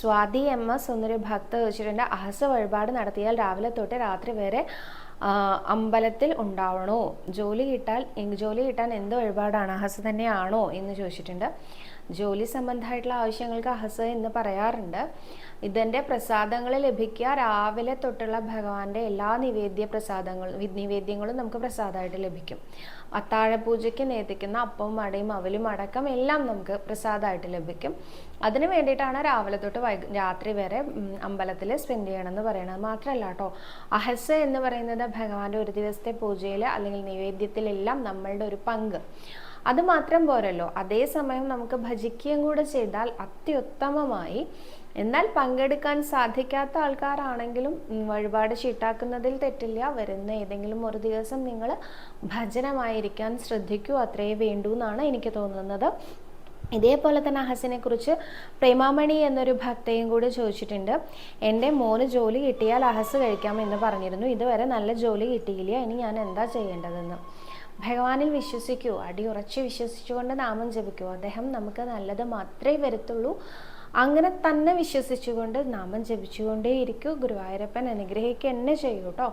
Swathi M S എന്നൊരു ഭക്ത വെച്ചിട്ടുണ്ട് അഹസ വഴിപാട് നടത്തിയാൽ രാവിലെ തൊട്ട് രാത്രി വരെ അമ്പലത്തിൽ ഉണ്ടാവണോ? ജോലി കിട്ടാൽ ജോലി കിട്ടാൻ എന്ത് വഴിപാടാണ് അഹസ് തന്നെയാണോ എന്ന് ചോദിച്ചിട്ടുണ്ട്. ജോലി സംബന്ധമായിട്ടുള്ള ആവശ്യങ്ങൾക്ക് അഹസ് എന്ന് പറയാറുണ്ട്. ഇതിന്റെ പ്രസാദങ്ങൾ ലഭിക്കുക രാവിലെ തൊട്ടുള്ള ഭഗവാന്റെ എല്ലാ നിവേദ്യ പ്രസാദങ്ങളും നിവേദ്യങ്ങളും നമുക്ക് പ്രസാദമായിട്ട് ലഭിക്കും. അത്താഴ പൂജയ്ക്ക് നേതിക്കുന്ന അപ്പവും അടയും അവലും അടക്കം എല്ലാം നമുക്ക് പ്രസാദമായിട്ട് ലഭിക്കും. അതിനു വേണ്ടിയിട്ടാണ് രാവിലെ തൊട്ട് വൈ രാത്രി വരെ അമ്പലത്തിൽ സ്പെൻഡ് ചെയ്യണമെന്ന് പറയുന്നത്. മാത്രമല്ല കേട്ടോ അഹസ എന്ന് പറയുന്നത് ഭഗവാന്റെ ഒരു ദിവസത്തെ പൂജയിൽ അല്ലെങ്കിൽ നിവേദ്യത്തിലെല്ലാം നമ്മളുടെ ഒരു പങ്ക്. അത് മാത്രം പോരല്ലോ. അതേസമയം നമുക്ക് ഭജിക്കുകയും കൂടെ ചെയ്താൽ അത്യുത്തമമായി. എന്നാൽ പങ്കെടുക്കാൻ സാധിക്കാത്ത ആൾക്കാരാണെങ്കിലും വഴിപാട് ചീട്ടാക്കുന്നതിൽ തെറ്റില്ല. വരുന്ന ഏതെങ്കിലും ഒരു ദിവസം നിങ്ങൾ ഭജനമായിരിക്കാൻ ശ്രദ്ധിക്കൂ. അത്രയേ വേണ്ടൂ എന്നാണ് എനിക്ക് തോന്നുന്നത്. ഇതേപോലെ തന്നെ അഹസിനെ കുറിച്ച് പ്രേമാമണി എന്നൊരു ഭക്തയും കൂടി ചോദിച്ചിട്ടുണ്ട്. എന്റെ മോന് ജോലി കിട്ടിയാൽ അഹസ് കഴിക്കാമെന്ന് പറഞ്ഞിരുന്നു. ഇതുവരെ നല്ല ജോലി കിട്ടിയില്ല. ഇനി ഞാൻ എന്താ ചെയ്യേണ്ടതെന്ന്? ഭഗവാനിൽ വിശ്വസിക്കൂ. അടിയുറച്ച് വിശ്വസിച്ചുകൊണ്ട് നാമം ജപിക്കൂ. അദ്ദേഹം നമുക്ക് നല്ലത് മാത്രമേ വരത്തുള്ളൂ. അങ്ങനെ തന്നെ വിശ്വസിച്ചുകൊണ്ട് നാമം ജപിച്ചുകൊണ്ടേയിരിക്കൂ. ഗുരുവായൂരപ്പൻ അനുഗ്രഹിക്കുക എന്നെ ചെയ്യൂ കേട്ടോ